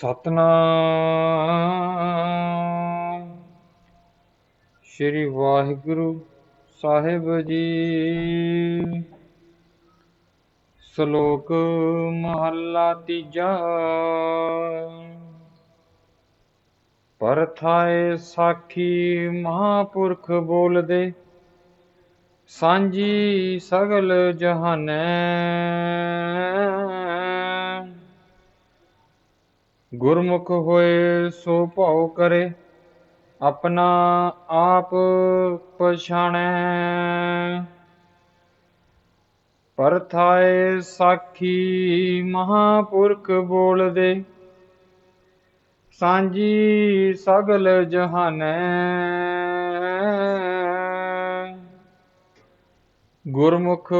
ਸਤਨਾਮ। ਸ੍ਰੀ ਵਾਹਿਗੁਰੂ ਸਾਹਿਬ ਜੀ। ਸ਼ਲੋਕ ਮਹੱਲਾ ਤੀਜਾ। ਪਰਥਾਏ ਸਾਖੀ ਮਹਾਪੁਰਖ ਬੋਲਦੇ, ਸਾਂਝੀ ਸਗਲ ਜਹਾਨੈ। ਗੁਰਮੁਖ ਹੋਏ ਸੋ ਭਾਉ ਕਰੇ, ਆਪਣਾ ਆਪ ਪਛਾਣੈ। ਪਰਥਾਏ ਸਾਖੀ ਮਹਾਪੁਰਖ ਬੋਲਦੇ, ਸਾਂਝੀ ਸਗਲ ਜਹਾਨੈ। ਗੁਰਮੁਖ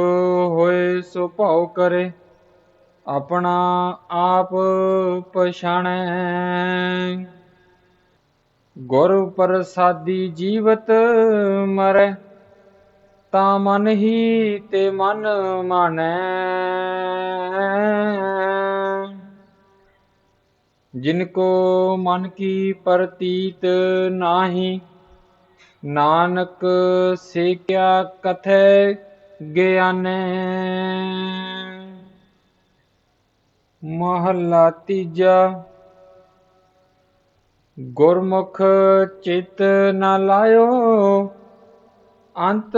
ਹੋਏ ਸੋ ਭਾਉ ਕਰੇ ਆਪਣਾ ਆਪ ਪਛਾਣੈ। ਗੁਰ ਪ੍ਰਸਾਦੀ ਜੀਵਤ ਮਰੈ, ਤਾ ਮਨ ਹੀ ਤੇ ਮਨ ਮਾਨੈ ਜਿਨ ਕੋ ਮਨ ਕੀ ਪ੍ਰਤੀਤ ਨਾਹੀ, ਨਾਨਕ ਸੇ ਕਿਆ ਕਥੈ ਗਿਆਨੈ। ਮਹੱਲਾ ਤੀਜਾ। ਗੁਰਮੁਖ ਚਿਤ ਨਾ ਲਾਇਓ, ਅੰਤ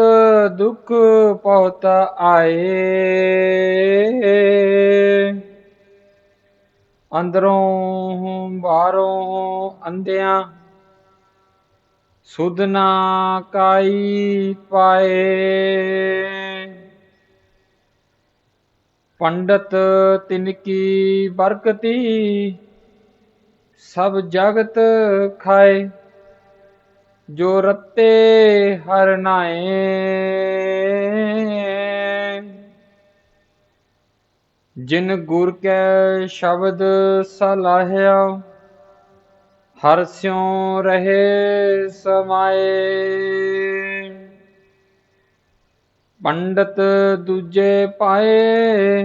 ਦੁਖ ਪਹੁਤ ਆਏ। ਅੰਦਰੋਂ, ਬਾਹਰੋਂ ਅੰਧਿਆਂ ਸੁਧ ਨਾ ਕਾਈ ਪਾਏ। ਪੰਡਤ ਤਿਨ ਕੀ ਬਰਕਤੀ, ਸਭ ਜਗਤ ਖਾਏ, ਜੋ ਰਤੇ ਹਰ ਨਾਏ। ਜਿਨ ਗੁਰ ਕੈ ਸ਼ਬਦ ਸਲਾਹਿਆ, ਹਰ ਸਿਉ ਰਹੇ ਸਮਾਏ। ਪੰਡਤ ਦੂਜੇ ਪਾਏ,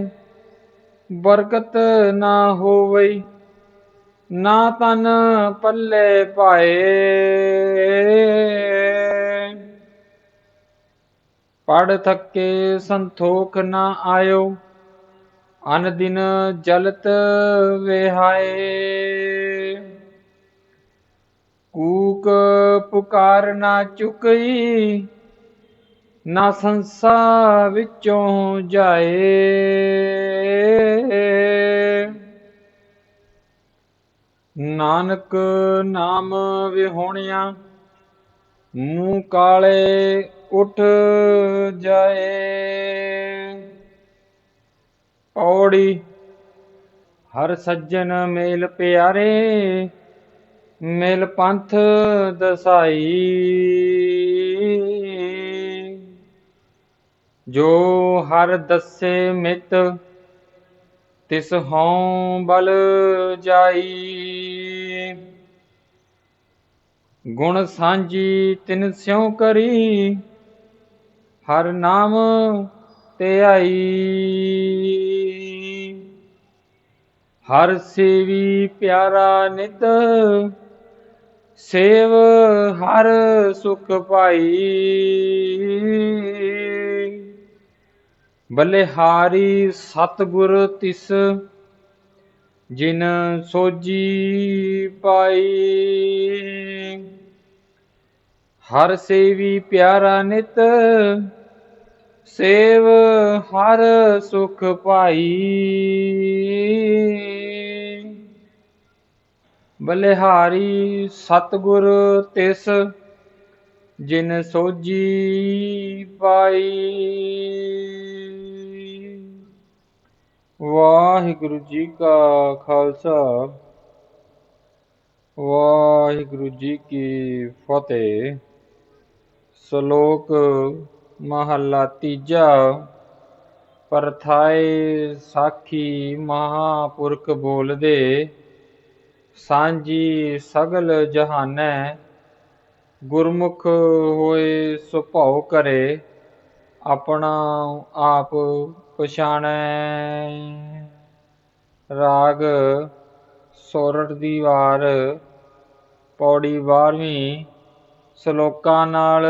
ਬਰਕਤ ਨਾ ਹੋਵਈ, ਨਾ ਤਨ ਪੱਲੇ ਪਾਏ। ਪੜ ਥੱਕੇ ਸੰਤੋਖ ਨਾ ਆਇਓ ਅਨ ਦਿਨ ਜਲਤ ਵਿਹਾਏ। ਕੂਕ ਪੁਕਾਰ ਨਾ ਚੁਕਈ ਨਾ ਸੰਸਾ ਵਿੱਚੋਂ ਜਾਏ। ਨਾਨਕ ਨਾਮ ਵਿਹੋਣਿਆ, ਮੂੰਹ ਕਾਲੇ ਉਠ ਜਾਏ। ਔੜੀ, ਹਰ ਸੱਜਣ ਮੇਲ ਪਿਆਰੇ, ਮੇਲ ਪੰਥ ਦਸਾਈ। ਜੋ ਹਰ ਦੱਸੇ ਮਿਤ, ਤਿਸ ਹਉ ਬਲ ਜਾਈ। ਗੁਣ ਸਾਂਝੀ ਤਿਨ ਸਿਉ ਕਰੀ, ਹਰ ਨਾਮ ਤੇ ਆਈ। ਹਰ ਸੇਵੀ ਪਿਆਰਾ ਨਿਤ, ਸੇਵ ਹਰ ਸੁਖ ਪਾਈ। ਬਲਿਹਾਰੀ ਸਤਗੁਰ ਤਿਸ, ਜਿਨ ਸੋਜੀ ਪਾਈ। ਹਰ ਸੇਵੀ ਪਿਆਰਾ ਨਿਤ, ਸੇਵ ਹਰ ਸੁਖ ਪਾਈ। ਬਲਿਹਾਰੀ ਸਤਗੁਰ ਤਿਸ, ਜਿਨ ਸੋਜੀ ਪਾਈ। ਵਾਹਿਗੁਰੂ ਜੀ ਕਾ ਖਾਲਸਾ। ਵਾਹਿਗੁਰੂ ਜੀ ਕੀ ਫਤਿਹ। ਸ਼ਲੋਕ ਮਹੱਲਾ ਤੀਜਾ। ਪਰਥਾਏ ਸਾਖੀ ਮਹਾਪੁਰਖ ਬੋਲਦੇ, ਸਾਂਝੀ ਸਗਲ ਜਹਾਨੈ, ਗੁਰਮੁਖ ਹੋਏ ਸੁਭਾਉ ਕਰੇ। ਆਪਣਾ ਆਪ ਪਛਾਣੈ। ਰਾਗ ਸੋਰਠ ਦੀ ਵਾਰ ਪੌੜੀ ਬਾਰਵੀਂ ਸ਼ਲੋਕਾਂ ਨਾਲ